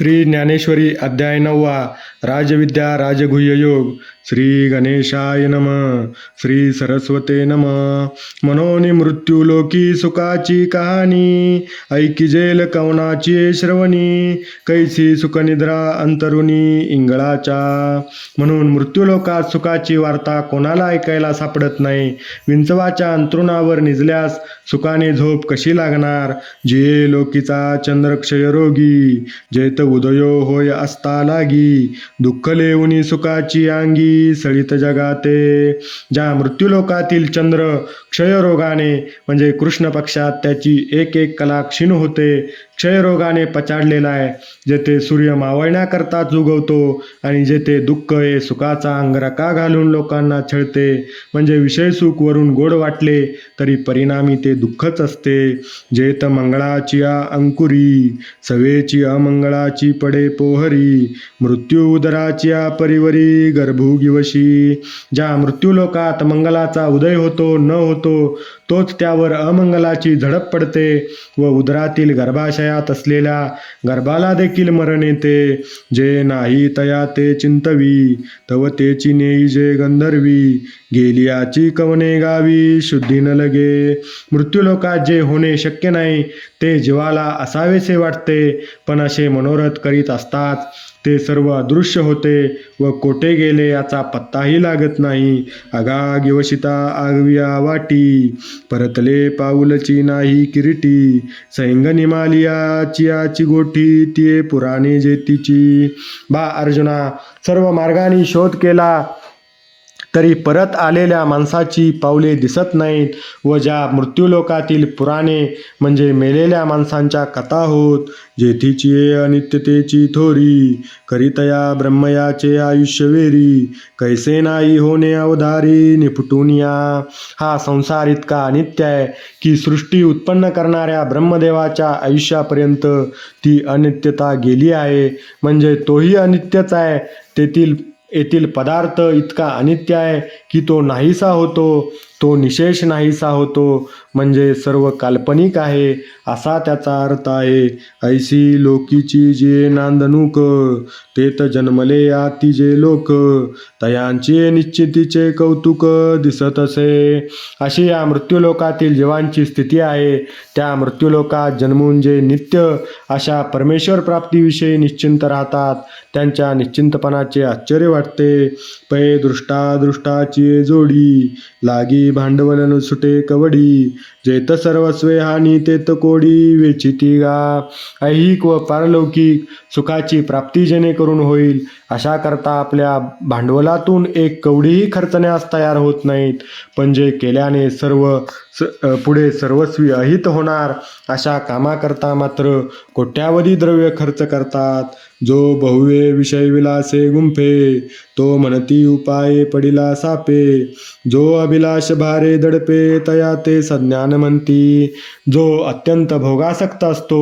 श्री ज्ञानेश्वरी अध्याय नववा राजविद्या राजगुह्य योग. श्री गणेशाय नम श्री सरस्वते नम। मनोनी मृत्यूलोकी सुखाची कहाणी ऐकी जेल कवनाची श्रवणी कैसी सुखनिद्रा अंतरुणी इंगळाच्या म्हणून मृत्यूलोकात सुखाची वार्ता कोणाला ऐकायला सापडत नाही? विंचवाच्या अंतरुणावर निजल्यास सुखाने झोप कशी लागणार? जे लोकीचा चंद्रक्षय रोगी जेत उदयो होय असता लागी दुःख लेवणी सुखाची अंगी सळित जगाते. ज्या मृत्यूलोकातील चंद्र क्षयरोगाने म्हणजे कृष्ण पक्षात त्याची एक एक कला क्षीण होते. क्षयरोगाने पचाडलेला आहे. जेथे सूर्य मावळण्याकरताच उगवतो आणि जेथे दुःख हे सुखाचा अंगरका घालून लोकांना छळते म्हणजे विषय सुख वरून गोड वाटले तरी परिणामी ते दुःखच असते. जेत मंगळाची अंकुरी सवेची अमंगळाची पडे पोहरी मृत्यू उदराची परिवरी गर्भुगिवशी ज्या मृत्यूलोकात मंगलाचा उदय होतो न होतो तोच त्यावर अमंगलाची झडप पडते व उदरातील गर्भाशयात असलेल्या गर्भाला देखील मरण येते. जे नाही तया ते चिंतवी तव तेची नेई जे गंधर्वी. गेलियाची कवने गावी शुद्धी न लगे. मृत्यूलोकात जे होणे शक्य नाही ते जीवाला असावेसे वाटते पण असे मनोरथ करीत असतात. ते सर्व अदृश्य होते व कोठे गेले याचा पत्ताही लागत नाही. आगाग यवशिता आगविया वाटी परतले पाऊलची नाही किरीटी. सैंग चियाची गोठी तिये पुराणे जेतीची. बा अर्जुना सर्व मार्गाने शोध केला. तरी परत आलेल्या माणसाची पावले दिसत नाहीत व ज्या मृत्यूलोकातील पुराणे म्हणजे मेलेल्या माणसांच्या कथा होत जेथीची अनित्यतेची थोरी करितया ब्रह्मयाचे आयुष्य वेरी कैसे नाही होणे अवधारी निपटून या. हा संसार इतका अनित्य आहे की सृष्टी उत्पन्न करणाऱ्या ब्रह्मदेवाच्या आयुष्यापर्यंत ती अनित्यता गेली आहे. म्हणजे तोही अनित्यच आहे तेथील येथील पदार्थ इतका अनित्य आहे की तो नाहीसा होतो तो निशेष नाहीसा होतो म्हणजे सर्व काल्पनिक आहे असा त्याचा अर्थ आहे. ऐसी लोकीची जे नांदणूक तेत जन्मले आती जे लोक तयांचे निश्चितीचे कौतुक दिसत असे अशी या मृत्यूलोकातील जीवांची स्थिती आहे. त्या मृत्यूलोकात जन्मून जे नित्य अशा परमेश्वर प्राप्तीविषयी निश्चिंत राहतात त्यांच्या निश्चिंतपणाचे आश्चर्य वाटते. पै दृष्टा दृष्टाची जोडी. लागी भांडवलन सुटे कवडी. जेत सर्वस्वे हानी तेत कोडी. वेचिती गा. ऐहिक व पारलौकिक सुखाची प्राप्ती जेणेकरून होईल. अशा करता आपल्या भांडवलातून एक कवडीही खर्चण्यास तयार होत नाहीत. पण जे केल्याने सर्व स पुढे सर्वस्वी अहित होणार अशा कामाकरता मात्र कोट्यावधी द्रव्य खर्च करतात. जो बहुवे विषय विलासे गुंफे तो म्हणती उपाये पडिला सापे। जो अभिलाष भारे दडपे तया ते सज्ञान म्हणती। जो अत्यंत भोगासक्त असतो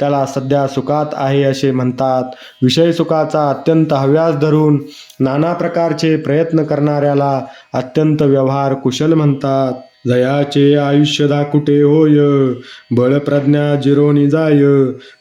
त्याला सध्या सुखात आहे असे म्हणतात। विषय सुखाचा अत्यंत हव्यास धरून नाना प्रकारचे प्रयत्न करणाऱ्याला अत्यंत व्यवहार कुशल म्हणतात। जयाचे आयुष्य दाकुटे होय? बळ प्रज्ञा जिरोनी जाय.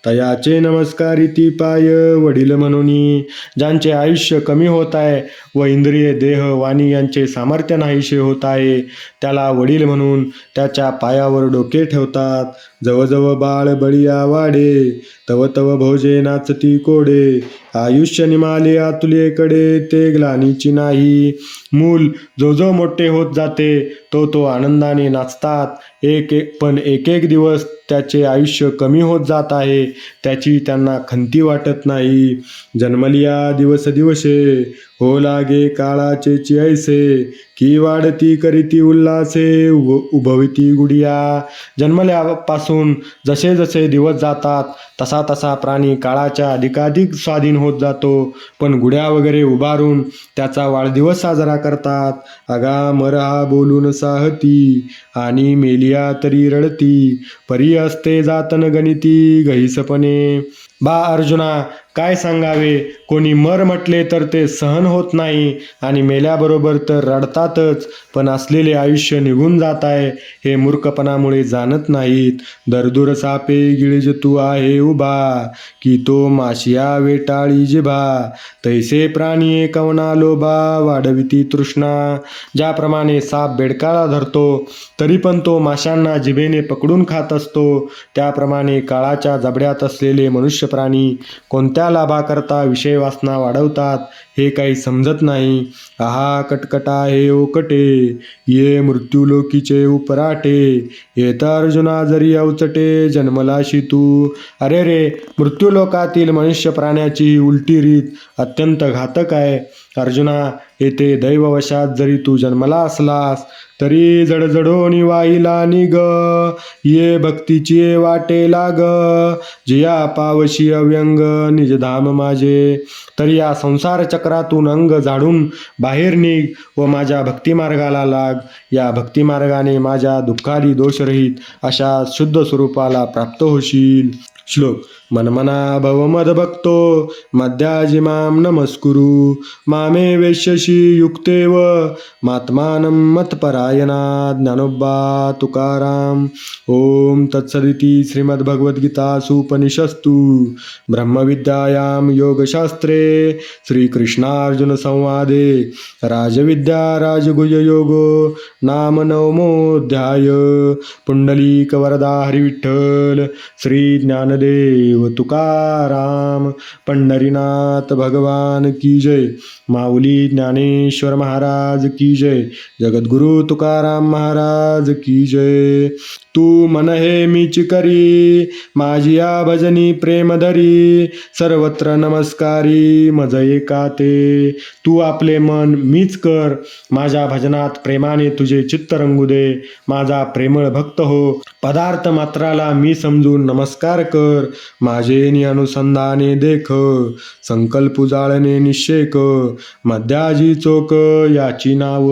तयाचे नमस्कारी ती पाय. वडील म्हणूनी ज्यांचे आयुष्य कमी होत आहे व इंद्रिय देह वाणी यांचे सामर्थ्य नाहीशे होत आहे त्याला वडील म्हणून त्याच्या पायावर डोके ठेवतात. जवजव बाळ बळिया वाढे तव तव भोजे नाचती कोडे. आयुष्य निमाले आतुलेकडे ते ग्लानीची नाही. मूल जो जो मोठे होत जाते तो तो आनंदाने नाचतात. एक एक पण एक एक दिवस त्याचे आयुष्य कमी होत जात आहे. त्याची त्यांना खंती वाटत नाही. जन्मलिया दिवस दिवसे हो लागे काळाचे ऐसे की वाढती करीती उल्हासे उभ उभविती गुडिया जन्मल्यापासून जसे जसे दिवस जातात तसा तसा प्राणी काळाच्या अधिकाधिक स्वाधीन होत जातो. पण गुड्या वगैरे उभारून त्याचा वाढदिवस साजरा करतात. अगा मरहा बोलून साहती आणि मेलिया तरी रडती परी असते जातन गणिती गहिसपणे बा अर्जुना काय सांगावे? कोणी मर म्हटले तर ते सहन होत नाही आणि मेल्याबरोबर तर रडतातच पण असलेले आयुष्य निघून जात आहे हे मूर्खपणामुळे जाणत नाहीत. दरदूर सापे गिळज तू आहे उभा की तो माशिया वेटाळी जिभा. तैसे प्राणी कवना लोभा वाढविती तृष्णा. ज्याप्रमाणे साप बेडकाळा धरतो तरी पण तो माशांना जिभेने पकडून खात असतो. त्याप्रमाणे काळाच्या जबड्यात असलेले मनुष्य प्राणी कोणत्या लाभाकरता विषय वासना वाढवतात. हे काही समजत नाही. आहा कटकटा हे ओकटे. ये मृत्यूलोकीचे उपराटे. येत अर्जुना जरी अवचटे जन्मलाशी तू अरे रे मृत्यूलोकातील मनुष्य प्राण्याची उलटी रीत अत्यंत घातक आहे. अर्जुना येथे दैववशात जरी तू जन्मला असलास तरी जडजडोनी वाईला निग ये भक्तीची वाटे लाग. जिया पावशी अव्यंग निजधाम माझे. तर या संसार चक्रातून अंग झाडून बाहेर निघ व माझ्या भक्तिमार्गाला लाग. या भक्तिमार्गाने माझ्या दुःखादी दोषरहित अशा शुद्ध स्वरूपाला प्राप्त होशील. श्लोक. मनमना भव भक्तो मध्याजिमां नमस्कुरु. मामे वेश्यशी युक्तेव मात्मानं मत्परायणा ज्ञानोबा तुकाराम. ओम तत्सदिती श्रीमद्भगवद्गीतासूपनिषस्तु ब्रह्मविद्यायां योगशास्त्रे श्रीकृष्णार्जुनसंवादे राजविद्या राजगुजयोगो नाम नवमोऽध्याय. पुण्डलीकवरदा हरिविठ्ठल श्री ज्ञानदेव तुकाराम पंढरीनाथ भगवान की जय. माऊली ज्ञानेश्वर महाराज की जय. जगद्गुरु तुकाराम महाराज की जय. तू मन हे मीच करी माझी या भजनी प्रेम धरी. सर्वत्र नमस्कारी मज एका ते तू आपले मन मीच कर माझ्या भजनात प्रेमाने तुझे चित्त रंगू दे. माझा प्रेमळ भक्त हो. पदार्थ मात्राला मी समजून नमस्कार कर. माझे नि अनुसंधाने देख. संकल्प जाळणे निश्चेक. मध्याजी चोक याची नाव.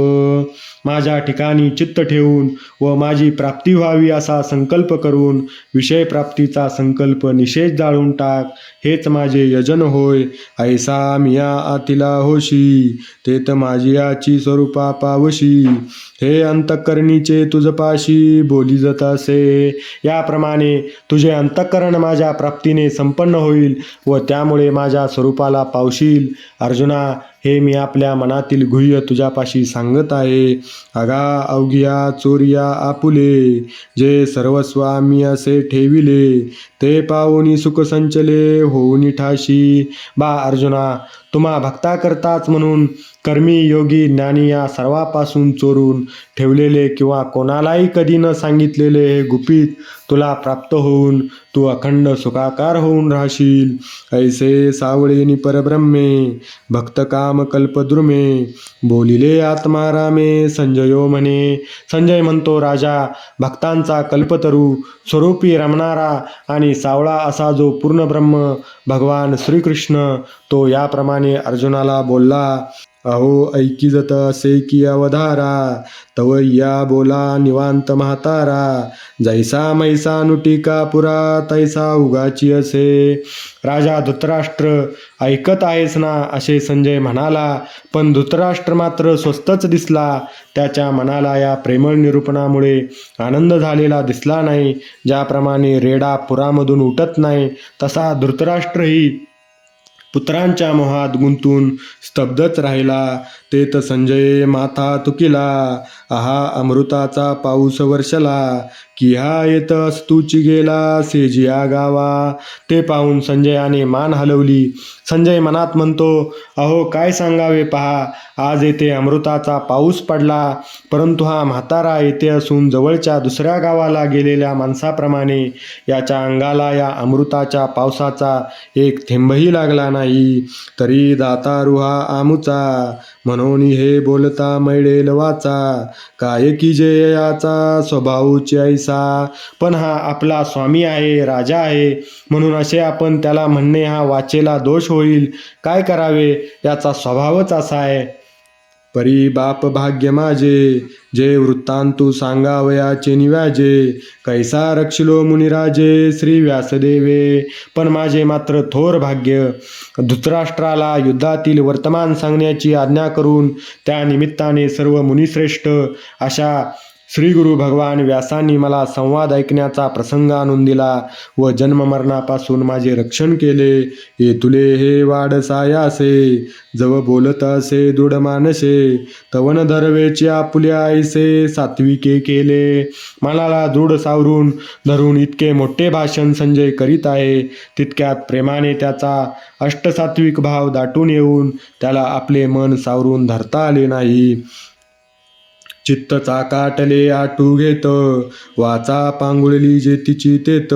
माझ्या ठिकाणी चित्त ठेवून व माझी प्राप्ती व्हावी असा संकल्प करून विषय प्राप्तीचा संकल्प निषेध जाळून टाक. हेच माझे यजन होय. ऐसा मिया आतिला होशी. ते तर माझी याची स्वरूपा पावशी. हे अंतःकरणीचे तुझपाशी बोली जात असे. याप्रमाणे तुझे अंतःकरण माझ्या प्राप्तीने संपन्न होईल व त्यामुळे माझ्या स्वरूपाला पावशील. अर्जुना हे मी आपल्या मनातील गुह्य तुझ्यापाशी सांगत आहे. अगा अवघिया चोरिया आपुले जे सर्वस्व आम्ही असे ठेविले ते पाहुनी सुख संचले होऊनी ठाशी. बा अर्जुना तुम्हा भक्ता करताच म्हणून कर्मी योगी ज्ञानी या सर्वापासून चोरून ठेवलेले किंवा कोणालाही कधी न सांगितलेले हे गुपित तुला प्राप्त होऊन तू अखंड सुखाकार होऊन राहशील. ऐसे सावळेनी परब्रह्मे भक्त काम कल्पद्रुमे बोलिले आत्मारामे संजयो म्हणे संजय म्हणतो राजा भक्तांचा कल्पतरू स्वरूपी रमणारा आणि सावळा असा जो पूर्ण ब्रह्म भगवान श्रीकृष्ण तो याप्रमाणे अर्जुनाला बोलला अहो ऐकी जत असे की अवधारा तव या बोला निवांत म्हातारा जैसा मैसा नुटिका पुरा तैसा उगाची असे. राजा धृतराष्ट्र ऐकत आहेस ना असे संजय म्हणाला पण धृतराष्ट्र मात्र स्वस्तच दिसला. त्याच्या मनाला या प्रेमळ निरूपणामुळे आनंद झालेला दिसला नाही. ज्याप्रमाणे रेडा पुरामधून उठत नाही तसा धृतराष्ट्रही पुत्रांच्या मोहात गुंतून स्तब्धच राहिला. ते तर संजय माथा तुकिला. आहा अमृताचा पाऊस वर्षला की हा येत अस्तूची गेला सेजिया गावा. ते पाहून संजयाने मान हलवली. संजय मनात म्हणतो अहो काय सांगावे पहा आज येथे अमृताचा पाऊस पडला. परंतु हा म्हातारा येथे असून जवळच्या दुसऱ्या गावाला गेलेल्या माणसाप्रमाणे याच्या अंगाला या अमृताच्या पावसाचा एक थेंबही लागला नाही. तरी दातारुहा आमुचा म्हणून हे बोलता मैडेल वाचा काय की जे याचा स्वभावची ऐसा. पण हा आपला स्वामी आहे राजा आहे. म्हणून असे आपण त्याला म्हणणे हा वाचेला दोष होईल. काय करावे? याचा स्वभावच असा आहे. परी बाप भाग्य माझे जे वृत्तांतू सांगावयाचे निव्याजे. कैसा रक्षिलो मुनिराजे श्री व्यासदेवे. पण माझे मात्र थोर भाग्य धृतराष्ट्राला युद्धातील वर्तमान सांगण्याची आज्ञा करून त्या निमित्ताने सर्व मुनिश्रेष्ठ अशा श्री गुरु भगवान व्यासांनी मला संवाद ऐकण्याचा प्रसंग आणून दिला व जन्ममरणापासून माझे रक्षण केले. हे तुले हे वाडसायासे जव बोलत असे दृढ मानसे तवन धरवेची आपुल्या आईसे सात्विके केले. मनाला दृढ सावरून धरून इतके मोठे भाषण संजय करीत आहे. तितक्यात प्रेमाने त्याचा अष्टसात्विक भाव दाटून येऊन त्याला आपले मन सावरून धरता आले नाही. चित्त चाकाटले आटू घेत वाचा पांगुळली जे तिची तेत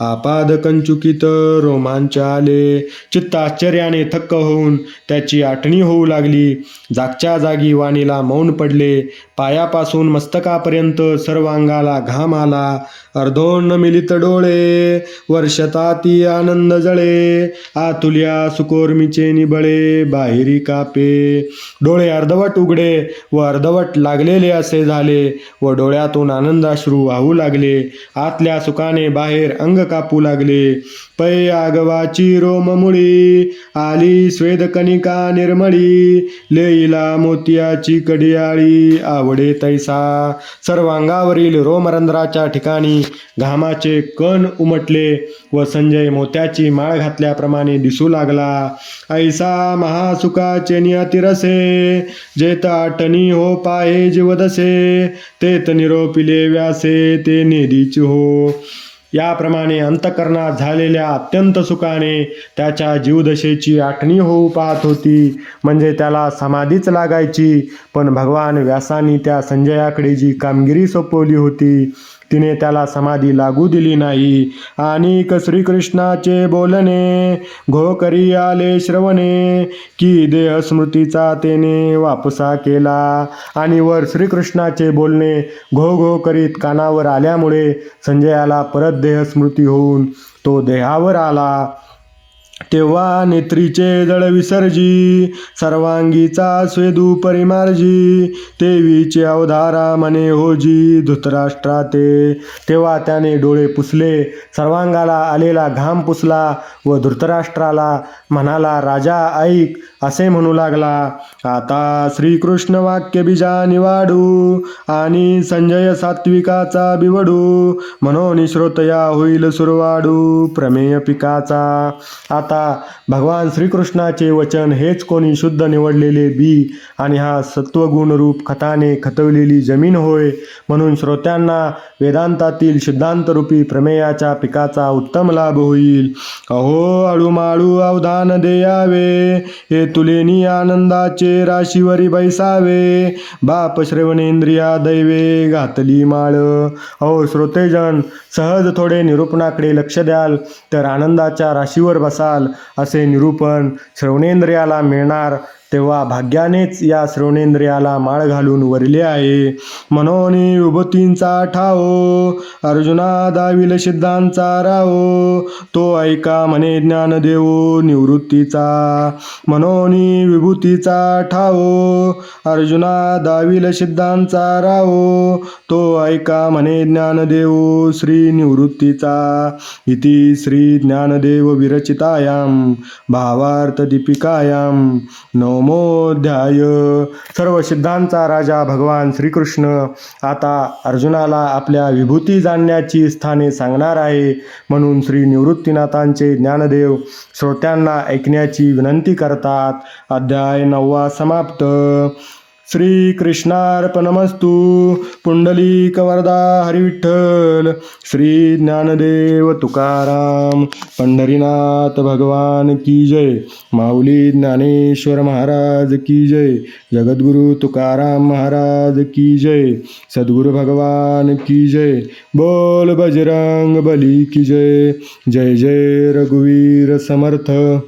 आपाद कंचुकीत रोमांच आले. चित्त आश्चर्याने थक्क होऊन त्याची आठणी होऊ लागली. जागच्या जागी वाणीला मौन पडले. पायापासून मस्तकापर्यंत सर्व अंगाला घाम आला. अर्धोन मिलित डोळे वर्षताती आनंद जळे आतुल्या सुकोर्मीचे निबळे बाहेरी कापे. डोळे अर्धवट उघडे व अर्धवट लागलेले असे झाले व डोळ्यातून आनंदाश्रू वाहू लागले. आतल्या सुखाने बाहेर अंग कापू लागले. पै आगवाची रोममुळी आली स्वेदकनिका निर्मळी लेईला मोतियाची कडियाळी आवडे तैसा. सर्वांगावरील रोमरंध्राच्या ठिकाणी घामाचे कण उमटले व संजय मोत्याची माळ घातल्याप्रमाणे दिसू लागला. ऐसा महासुखाचे नियतिरसे जेत आटणी हो पाहे जीवदसे तेत निरोपिले व्यासे ते नेदीच हो. याप्रमाणे अंतकरणात झालेल्या अत्यंत सुखाने त्याच्या जीवदशेची आठणी होऊ पाहत होती. म्हणजे त्याला समाधीच लागायची. पण भगवान व्यासानी त्या संजयाकडे जी कामगिरी सोपवली होती तिने त्याला समाधी लागू दिली नाही. आणि श्रीकृष्णाचे बोलणे घोकरी आले श्रवणे की देह स्मृतीचा तेने वापसा केला. आणि वर श्रीकृष्णाचे बोलणे घो घो करीत कानावर आल्यामुळे संजयाला परत देहस्मृती होऊन तो देहावर आला. तेव्हा नेत्रीचे जळ विसर्जी सर्वांगीचा स्वेदू परिमार्जी तेवीचे अवधारा मने होजी धृतराष्ट्रा ते तेव्हा त्याने डोळे पुसले सर्वांगाला आलेला घाम पुसला व धृतराष्ट्राला म्हणाला राजा ऐक असे म्हणू लागला आता श्रीकृष्ण वाक्य बीजा निवाडू आणि संजय सात्विकाचा बिवडू म्हणून श्रोतया होईल सुरवाडू प्रमेय पिकाचा. आता भगवान श्रीकृष्णाचे वचन हेच कोणी शुद्ध निवडलेले बी आणि हा सत्वगुण रूप खताने खतवलेली जमीन होय म्हणून श्रोत्यांना वेदांतातील सिद्धांतरूपी प्रमेयाच्या पिकाचा उत्तम लाभ होईल. अहो अळूमाळू अवधान देयावे हे तुलेनी आनंदाचे राशीवरी बैसावे. बाप श्रवणेंद्रिया दैवे घातली माळ. अहो श्रोतेजन सहज थोडे निरूपणाकडे लक्ष द्याल तर आनंदाच्या राशीवर बसाल असे निरूपण श्रवणेंद्रियाला मिळणार तेव्हा भाग्यानेच या श्रोणेंद्रियाला माळ घालून वरले आहे. म्हणून विभूतींचा ठाओ अर्जुना दाविल सिद्धांचा राओ तो ऐका म्हणे ज्ञान देवो निवृत्तीचा. म्हणून विभूतीचा ठाओ अर्जुना दाविल सिद्धांचा राओ तो ऐका म्हणे ज्ञानदेव श्री निवृत्तीचा. इति श्री ज्ञानदेव विरचितायाम भावार्थ दीपिकायाम नवमोध्याय सर्व सिद्धांचा राजा भगवान श्रीकृष्ण आता अर्जुनाला आपल्या विभूती जाणण्याची स्थाने सांगणार आहे. म्हणून श्री निवृत्तीनाथांचे ज्ञानदेव श्रोत्यांना ऐकण्याची विनंती करतात. अध्याय नववा समाप्त. श्रीकृष्णार्पणमस्तु। पुण्डलीकवरदा हरिविठ्ठल श्री ज्ञानदेव तुकाराम। पंढरीनाथ भगवान की जय। माऊली ज्ञानेश्वर महाराज की जय। जगद्गुरु तुकाराम महाराज की जय। सद्गुरु भगवान की जय। बोल बजरंग बली की जय। जय जय रघुवीर समर्थ।